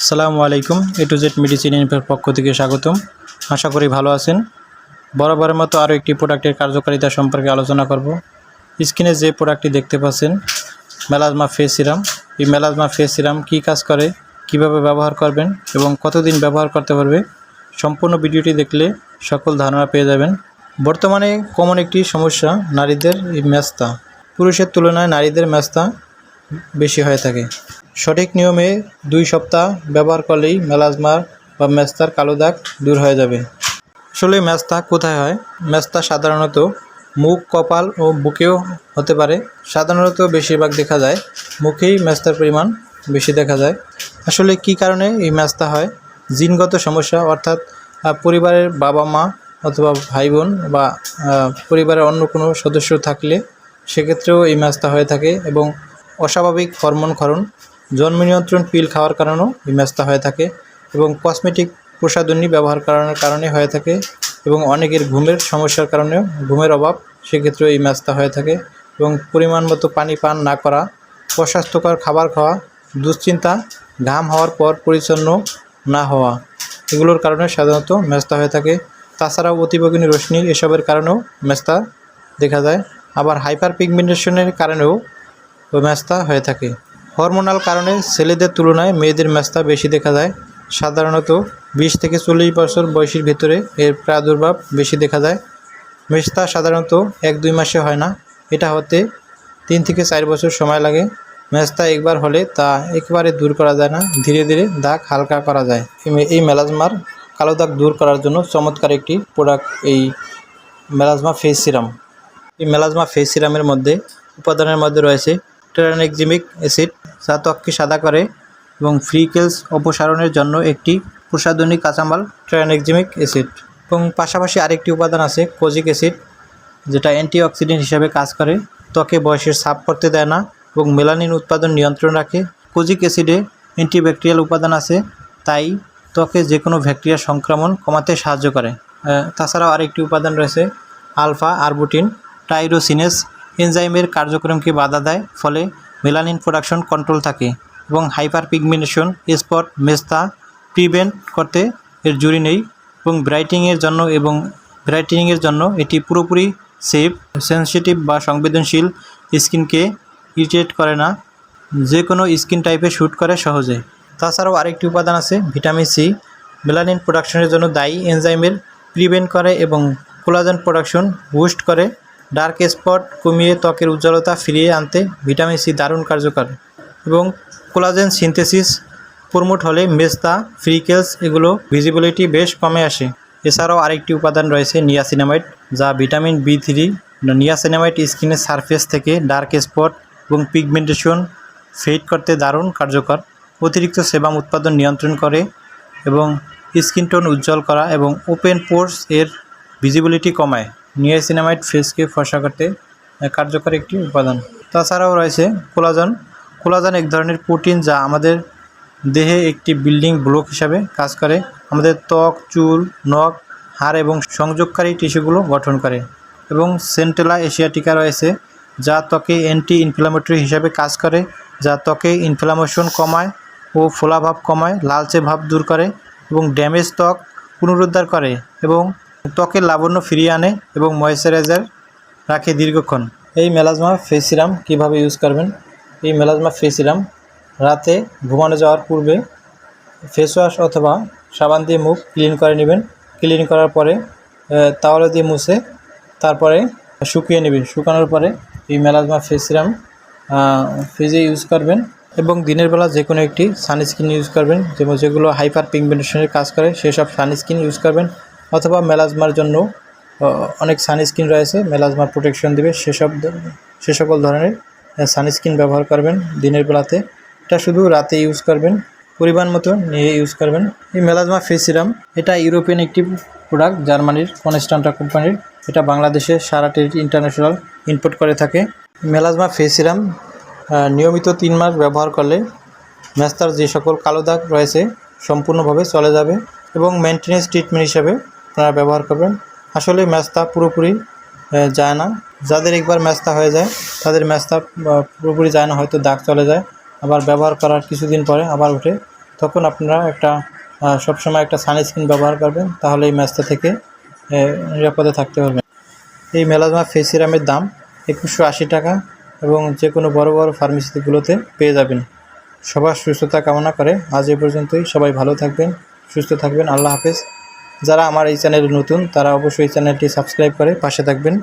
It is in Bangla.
আসসালামু আলাইকুম এ টু জেড মেডিসিন ইনফের পক্ষ থেকে স্বাগতম। আশা করি ভালো আছেন। বরাবরের মতো আরও একটি প্রোডাক্টের কার্যকারিতা সম্পর্কে আলোচনা করব। স্ক্রিনে যে প্রোডাক্টটি দেখতে পাচ্ছেন, মেলাজমা ফেস সিরাম। এই মেলাজমা ফেস সিরাম কী কাজ করে, কীভাবে ব্যবহার করবেন এবং কতদিন ব্যবহার করতে পারবে, সম্পূর্ণ ভিডিওটি দেখলে সকল ধারণা পেয়ে যাবেন। বর্তমানে কমন একটি সমস্যা, নারীদের এই ম্যাস্তা পুরুষের তুলনায় নারীদের ম্যাস্তা বেশি হয়ে থাকে। সঠিক নিয়মে দুই সপ্তাহ ব্যবহার করলেই মেলাজমার বা মেস্তার কালো দাগ দূর হয়ে যাবে। আসলে মেস্তা কোথায় হয়? মেস্তা সাধারণত মুখ, কপাল ও বুকেও হতে পারে। সাধারণত বেশিরভাগ দেখা যায় মুখেই মেস্তার পরিমাণ বেশি দেখা যায়। আসলে কি কারণে এই মেস্তা হয়? জিনগত সমস্যা, অর্থাৎ পরিবারের বাবা মা অথবা ভাই বোন বা পরিবারের অন্য কোনো সদস্য থাকলে সেক্ষেত্রেও এই ম্যাচটা হয়ে থাকে এবং অস্বাভাবিক হরমোন ক্ষরণ জন্ম নিয়ন্ত্রণ পিল খাওয়ার কারণেও এই হয়ে থাকে এবং কসমেটিক প্রসাধনী ব্যবহার করানোর কারণে হয়ে থাকে এবং অনেকের ঘুমের সমস্যার কারণেও ঘুমের অভাব সেক্ষেত্রেও এই ম্যাচটা হয়ে থাকে এবং পরিমাণ মতো পানি পান না করা, অস্বাস্থ্যকর খাবার খাওয়া, দুশ্চিন্তা, ঘাম হওয়ার পর পরিচ্ছন্ন না হওয়া এগুলোর কারণে সাধারণত ম্যাচটা হয়ে থাকে। তাছাড়াও অতিবেগুনি রশ্মি এসবের কারণেও ম্যাচটা দেখা যায়। আবার হাইপার পিগমেন্টেশনের কারণেও ম্যাচটা হয়ে থাকে। হরমোনাল কারণে ছেলেদের তুলনায় মেয়েদের ম্যাচটা বেশি দেখা যায়। সাধারণত বিশ থেকে চল্লিশ বছর বয়সের ভিতরে এর প্রাদুর্ভাব বেশি দেখা যায়। মেস্তা সাধারণত এক দুই মাসে হয় না। এটা হতে তিন থেকে চার বছর সময় লাগে। মেস্তা একবার হলে তা একবারে দূর করা যায় না। ধীরে ধীরে দাগ হালকা করা যায়। এই এই মেলাজমার কালো দাগ দূর করার জন্য চমৎকার একটি প্রোডাক্ট এই মেলাজমা ফেস সিরাম। এই মেলাজমা ফেস সিরামের মধ্যে উপাদানের মধ্যে রয়েছে টেরানেক্সিমিক অ্যাসিড যা ত্বককে সাদা করে এবং ফ্রিকেলস অপসারণের জন্য একটি প্রসাধনী কাঁচামাল ট্রায়ানেক্সিমিক অ্যাসিড এবং পাশাপাশি আরেকটি উপাদান আছে কোজিক অ্যাসিড, যেটা অ্যান্টিঅক্সিডেন্ট হিসাবে কাজ করে। ত্বকে বয়সের ছাপ করতে দেয় না এবং মেলানিন উৎপাদন নিয়ন্ত্রণ রাখে। কোজিক অ্যাসিডে অ্যান্টিব্যাকটেরিয়াল উপাদান আছে, তাই ত্বকে যে কোনো ব্যাকটেরিয়া সংক্রমণ কমাতে সাহায্য করে। তাছাড়াও আরেকটি উপাদান রয়েছে, আলফা আরবুটিন। টাইরোসিনেস এনজাইমের কার্যক্রমকে বাধা দেয়, ফলে মেলানিন প্রোডাকশন কন্ট্রোল থাকে এবং হাইপার পিগমেন্টেশন স্পট, মেস্তা, প্রিভেন্ট করতে এর জুড়ি নেই এবং ব্রাইটিংয়ের জন্য এবং ব্রাইটিংয়ের জন্য এটি পুরোপুরি সেফ, সেন্সিটিভ বা সংবেদনশীল স্কিনকে ইরিটেট করে না। যে কোনো স্কিন টাইপে শ্যুট করে সহজে। তাছাড়াও আরেকটি উপাদান আছে, ভিটামিন সি। মেলানিন প্রোডাকশনের জন্য দায়ী এনজাইমের প্রিভেন্ট করে এবং কোলাজেন প্রোডাকশন বুস্ট করে। ডার্ক স্পট কমিয়ে ত্বকের উজ্জ্বলতা ফিরিয়ে আনতে ভিটামিন সি দারুণ কার্যকর এবং কোলাজেন সিনথেসিস প্রমোট হলে মেস্তা ফ্রিকেলস এগুলো ভিজিবিলিটি বেশ কমে আসে। এছাড়াও আরেকটি উপাদান রয়েছে নিয়াসিনামাইড, যা ভিটামিন বি থ্রি, নিয়াসিনামাইড স্কিনের সারফেস থেকে ডার্ক স্পট এবং পিগমেন্টেশন ফেড করতে দারুণ কার্যকর। অতিরিক্ত সেবাম উৎপাদন নিয়ন্ত্রণ করে এবং স্কিন টোন উজ্জ্বল করা এবং ওপেন পোর্স এর ভিজিবিলিটি কমায়। নিয়াসিনামাইড ফেসকে ফসা করতে কার্যকর একটি উপাদান। তাছাড়াও রয়েছে কোলাজন। কোলাজন এক ধরনের প্রোটিন যা আমাদের দেহে একটি বিল্ডিং ব্লক হিসাবে কাজ করে। আমাদের ত্বক, চুল, নখ, হাড় এবং সংযোগকারী টিস্যুগুলো গঠন করে এবং সেন্টেলা এশিয়াটিকা রয়েছে, যা ত্বকে অ্যান্টি ইনফ্লামেটরি হিসাবে কাজ করে, যা ত্বকে ইনফ্লামেশন কমায় ও ফোলাভাব কমায়, লালচে ভাব দূর করে এবং ড্যামেজ ত্বক পুনরুদ্ধার করে এবং ত্বকের লাবণ্য ফিরিয়ে আনে এবং ময়েশ্চারাইজার রাখে দীর্ঘক্ষণ। এই মেলাজমা ফেস সিরাম কীভাবে ইউজ করবেন? এই মেলাজমা ফেস সিরাম রাতে ঘুমানো যাওয়ার পূর্বে ফেস ওয়াশ অথবা সাবান দিয়ে মুখ ক্লিন করে নেবেন। ক্লিন করার পরে তাওয়ালে দিয়ে মুছে তারপরে শুকিয়ে নেবেন। শুকানোর পরে এই মেলাজমা ফেস সিরাম ফ্রিজে ইউজ করবেন এবং দিনের বেলা যে কোনো একটি সানস্ক্রিন ইউজ করবেন। যেমন যেগুলো হাইপার পিগমেন্টেশনের কাজ করে, সেসব সানস্ক্রিন ইউজ করবেন। অথবা মেলাজমার জন্য অনেক সানস্ক্রিন রয়েছে, মেলাজমার প্রোটেকশন দেবে। সেসব সে সকল ধরনের সানস্ক্রিন ব্যবহার করবেন দিনের বেলাতে। এটা শুধু রাতে ইউজ করবেন, পরিমাণ মতো নিয়ে ইউজ করবেন। এই মেলাজমা ফেস সিরাম, এটা ইউরোপিয়ান একটি প্রোডাক্ট জার্মানির কনস্ট্যান্টা কোম্পানির। এটা বাংলাদেশে সারা সারাটি ইন্টারন্যাশনাল ইম্পোর্ট করে থাকে। মেলাজমা ফেস সিরাম নিয়মিত তিন মাস ব্যবহার করলে ম্যাস্তার যে সকল কালো দাগ রয়েছে, সম্পূর্ণভাবে চলে যাবে এবং মেনটেনেন্স ট্রিটমেন্ট হিসাবে আপনারা ব্যবহার করবেন। আসলে ম্যাস্তা পুরোপুরি যায় না। যাদের একবার ম্যাস্তা হয়ে যায়, তাদের ম্যাস্তা পুরোপুরি যায় না, হয়তো দাগ চলে যায়। আবার ব্যবহার করার কিছুদিন পরে আবার উঠে তখন আপনারা একটা সবসময় একটা সানস্ক্রিন ব্যবহার করবেন, তাহলে এই ম্যাচটা থেকে নিরাপদে থাকতে পারবেন। এই মেলাজমা ফেস সিরামের দাম একুশশো আশি টাকা এবং যে কোনো বড় বড় ফার্মেসিগুলোতে পেয়ে যাবেন। সবার সুস্থতা কামনা করে আজ এ পর্যন্তই। সবাই ভালো থাকবেন, সুস্থ থাকবেন। আল্লাহ হাফেজ। যারা আমার এই চ্যানেল নতুন তারা অবশ্যই চ্যানেলটি সাবস্ক্রাইব করে পাশে থাকবেন।